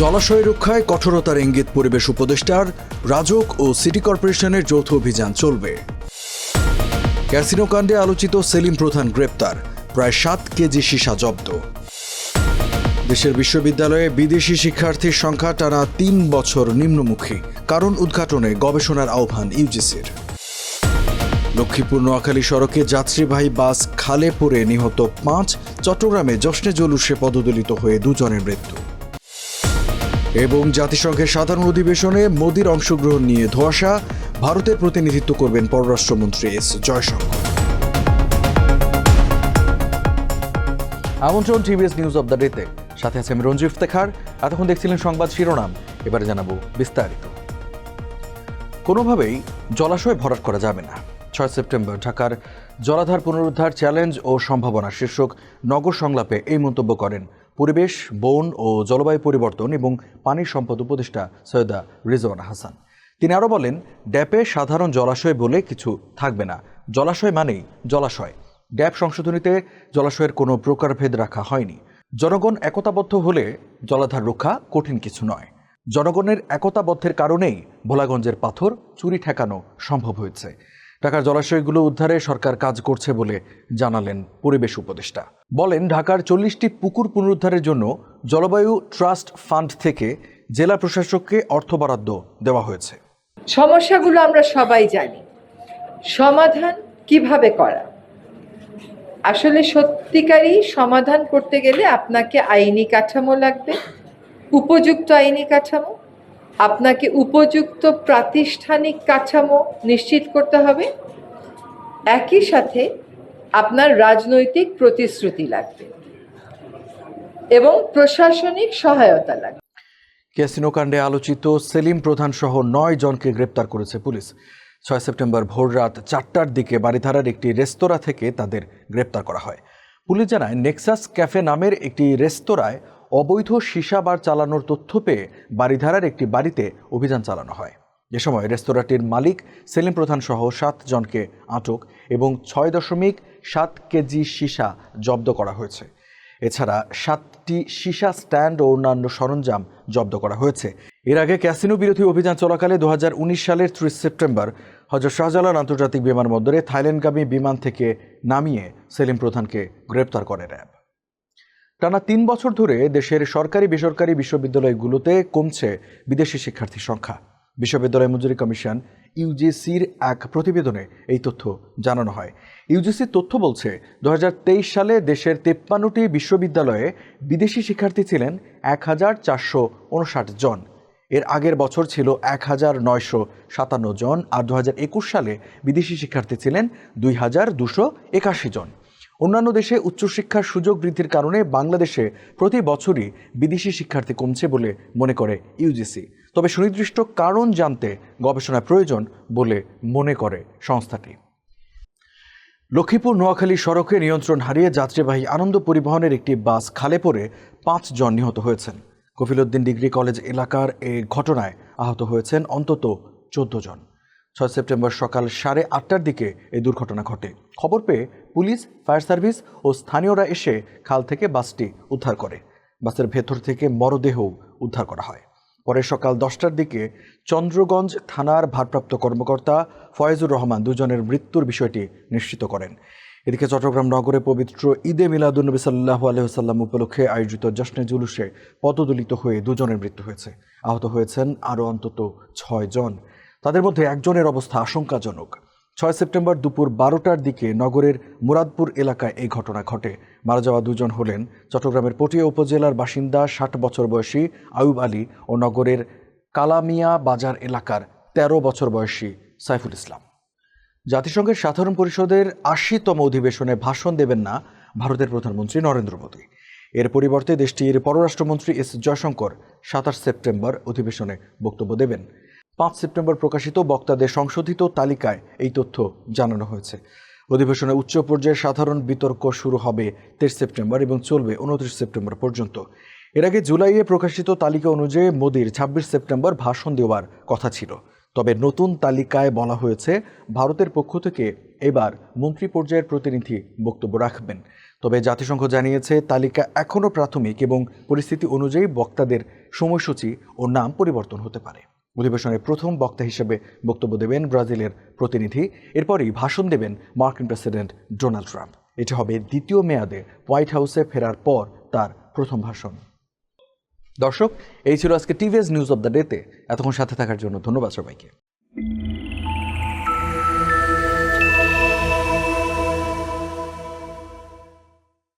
জলাশয় রক্ষায় কঠোরতার ইঙ্গিত পরিবেশ উপদেষ্টার রাজক ও সিটি কর্পোরেশনের যৌথ অভিযান চলবে। ক্যাসিনো কাণ্ডে আলোচিত সেলিম প্রধান গ্রেপ্তার, প্রায় সাত কেজি সীসা জব্দ। দেশের বিশ্ববিদ্যালয়ে বিদেশি শিক্ষার্থীর সংখ্যা টানা তিন বছর নিম্নমুখী, কারণ উদ্ঘাটনে গবেষণার আহ্বান ইউজিসির। লক্ষ্মীপুর নোয়াখালী সড়কে যাত্রীবাহী বাস খালে পড়ে নিহত পাঁচ, চট্টগ্রামে জশ্নে জলুসে পদদলিত হয়ে দুজনের মৃত্যু। এবং জাতিসংঘের সাধারণ অধিবেশনে মোদির অংশগ্রহণ নিয়ে ধোয়াশা, ভারতের প্রতিনিধিত্ব করবেন পররাষ্ট্রমন্ত্রী এস জয়শঙ্কর। আমন্ত্রণ টিভিএস নিউজ অব দ্য ডেতে। সাথে আছে আমি রঞ্জু ইফতেখার। এতক্ষণ দেখছিলেন সংবাদ শিরোনাম। এবারে জানাব বিস্তারিত। কোনোভাবেই জলাশয় ভরাট করা যাবে না। ছয় সেপ্টেম্বর ঢাকার জলাধার পুনরুদ্ধার চ্যালেঞ্জ ও সম্ভাবনা শীর্ষক নগর সংলাপে এই মন্তব্য করেন পরিবেশ, বন ও জলবায়ু পরিবর্তন এবং পানি সম্পদ উপদেষ্টা সৈয়দা রিজওয়ানা হাসান। তিনি আরও বলেন, ড্যাপে সাধারণ জলাশয় বলে কিছু থাকবে না। জলাশয় মানেই জলাশয়। ড্যাপ সংশোধনীতে জলাশয়ের কোনো প্রকারভেদ রাখা হয়নি। জনগণ একতাবদ্ধ হলে জলাধার রক্ষা কঠিন কিছু নয়। জনগণের একতাবদ্ধের কারণেই ভোলাগঞ্জের পাথর চুরি ঠেকানো সম্ভব হয়েছে। ঢাকার জলাশয়গুলো উদ্ধারে সরকার কাজ করছে বলে জানালেন পরিবেশ উপদেষ্টা। বলেন, ঢাকার চল্লিশটি পুকুর পুনরুদ্ধারের জন্য জলবায়ু ট্রাস্ট ফান্ড থেকে জেলা প্রশাসককে অর্থ বরাদ্দ দেওয়া হয়েছে। সমস্যাগুলো আমরা সবাই জানি। সমাধান কীভাবে করা? আসলে সত্যিকারই সমাধান করতে গেলে আপনাকে আইনি কাঠামো লাগবে, উপযুক্ত আইনি কাঠামো আপনাকে উপযুক্ত প্রাতিষ্ঠানিক কাঠামো নিশ্চিত করতে হবে। একই সাথে আপনার রাজনৈতিক প্রতিশ্রুতি লাগবে এবং প্রশাসনিক সহায়তা লাগবে। ক্যাসিনো কাণ্ডে আলোচিত সেলিম প্রধান সহ নয় জনকে গ্রেপ্তার করেছে পুলিশ। ছয় সেপ্টেম্বর ভোররাত চারটার দিকে বাড়িধারার একটি রেস্তোরাঁ থেকে তাদের গ্রেপ্তার করা হয়। পুলিশ জানায়, নেক্সাস ক্যাফে নামের একটি রেস্তোরাঁয় অবৈধ সীসা বার চালানোর তথ্য পেয়ে বাড়িধারার একটি বাড়িতে অভিযান চালানো হয়। এ সময় রেস্তোরাঁটির মালিক সেলিম প্রধান সহ সাত জনকে আটক এবং ছয় দশমিক সাত কেজি সীসা জব্দ করা হয়েছে। এছাড়া সাতটি সীসা স্ট্যান্ড ও অন্যান্য সরঞ্জাম জব্দ করা হয়েছে। এর আগে ক্যাসিনো বিরোধী অভিযান চলাকালে দু হাজার উনিশ সালের ত্রিশ সেপ্টেম্বর হজরত শাহজালাল আন্তর্জাতিক বিমানবন্দরে থাইল্যান্ডগামী বিমান থেকে নামিয়ে সেলিম প্রধানকে গ্রেপ্তার করে র্যাব। টানা তিন বছর ধরে দেশের সরকারি বেসরকারি বিশ্ববিদ্যালয়গুলোতে কমছে বিদেশি শিক্ষার্থীর সংখ্যা। বিশ্ববিদ্যালয় মঞ্জুরি কমিশন ইউজিসির এক প্রতিবেদনে এই তথ্য জানানো হয়। ইউজিসির তথ্য বলছে দু হাজার তেইশ সালে দেশের তেপ্পান্নটি বিশ্ববিদ্যালয়ে বিদেশি শিক্ষার্থী ছিলেন এক হাজার চারশো উনষাট জন। এর আগের বছর ছিল এক হাজার নয়শো সাতান্ন জন আর দু হাজার একুশ সালে বিদেশি শিক্ষার্থী ছিলেন দুই হাজার দুশো একাশি জন। অন্যান্য দেশে উচ্চশিক্ষার সুযোগ বৃদ্ধির কারণে বাংলাদেশে প্রতি বছরই বিদেশি শিক্ষার্থী কমছে বলে মনে করে ইউজিসি তবে সুনির্দিষ্ট কারণ জানতে গবেষণা প্রয়োজন বলে মনে করে সংস্থাটি। লক্ষ্মীপুর নোয়াখালী সড়কে নিয়ন্ত্রণ হারিয়ে যাত্রীবাহী আনন্দ পরিবহনের একটি বাস খালে পড়ে পাঁচ জন নিহত হয়েছেন। কফিলউদ্দিন ডিগ্রি কলেজ এলাকার এই ঘটনায় আহত হয়েছেন অন্তত চোদ্দ জন। ছয় সেপ্টেম্বর সকাল সাড়ে আটটার দিকে এই দুর্ঘটনা ঘটে। খবর পেয়ে পুলিশ, ফায়ার সার্ভিস ও স্থানীয়রা এসে খাল থেকে বাসটি উদ্ধার করে। বাসের ভেতর থেকে মরদেহ উদ্ধার করা হয়। পরে সকাল দশটার দিকে চন্দ্রগঞ্জ থানার ভারপ্রাপ্ত কর্মকর্তা ফয়েজুর রহমান দুজনের মৃত্যুর বিষয়টি নিশ্চিত করেন। এদিকে চট্টগ্রাম নগরে পবিত্র ঈদে মিলাদুলনবী সাল্লাহ আলহিহাল্লাম উপলক্ষে আয়োজিত জশ্নে জুলুসে পদদলিত হয়ে দুজনের মৃত্যু হয়েছে। আহত হয়েছেন আরও অন্তত ছয় জন। তাদের মধ্যে একজনের অবস্থা আশঙ্কাজনক। ছয় সেপ্টেম্বর দুপুর বারোটার দিকে নগরের মুরাদপুর এলাকায় এই ঘটনা ঘটে। মারা যাওয়া দুজন হলেন চট্টগ্রামের পটিয়া উপজেলার বাসিন্দা, ষাট বছর বয়সী আয়ুব আলী ও নগরের কালামিয়া বাজার এলাকার ১৩ বছর বয়সী সাইফুল ইসলাম। জাতিসংঘের সাধারণ পরিষদের আশিতম অধিবেশনে ভাষণ দেবেন না ভারতের প্রধানমন্ত্রী নরেন্দ্র মোদী। এর পরিবর্তে দেশটির পররাষ্ট্রমন্ত্রী এস জয়শঙ্কর সাতাশ সেপ্টেম্বর অধিবেশনে বক্তব্য দেবেন। পাঁচ সেপ্টেম্বর প্রকাশিত বক্তাদের সংশোধিত তালিকায় এই তথ্য জানানো হয়েছে। অধিবেশনে উচ্চ পর্যায়ের সাধারণ বিতর্ক শুরু হবে তেইশ সেপ্টেম্বর এবং চলবে উনত্রিশ সেপ্টেম্বর পর্যন্ত। এর আগে জুলাইয়ে প্রকাশিত তালিকা অনুযায়ী মোদির ছাব্বিশ সেপ্টেম্বর ভাষণ দেওয়ার কথা ছিল। তবে নতুন তালিকায় বলা হয়েছে, ভারতের পক্ষ থেকে এবার মন্ত্রী পর্যায়ের প্রতিনিধি বক্তব্য রাখবেন। তবে জাতিসংঘ জানিয়েছে, তালিকা এখনও প্রাথমিক এবং পরিস্থিতি অনুযায়ী বক্তাদের সময়সূচি ও নাম পরিবর্তন হতে পারে। অধিবেশনের প্রথম বক্তা হিসেবে বক্তব্য দেবেন ব্রাজিলের প্রতিনিধি। এরপরই ভাষণ দেবেন মার্কিন প্রেসিডেন্ট ডোনাল্ড ট্রাম্প। এটি হবে দ্বিতীয় মেয়াদে হোয়াইট হাউসে ফেরার পর তার প্রথম ভাষণ। দর্শক, এই ছিল আজকে টিভিএস নিউজ অব দ্য ডেতে। এতক্ষণ সাথে থাকার জন্য ধন্যবাদ সবাইকে।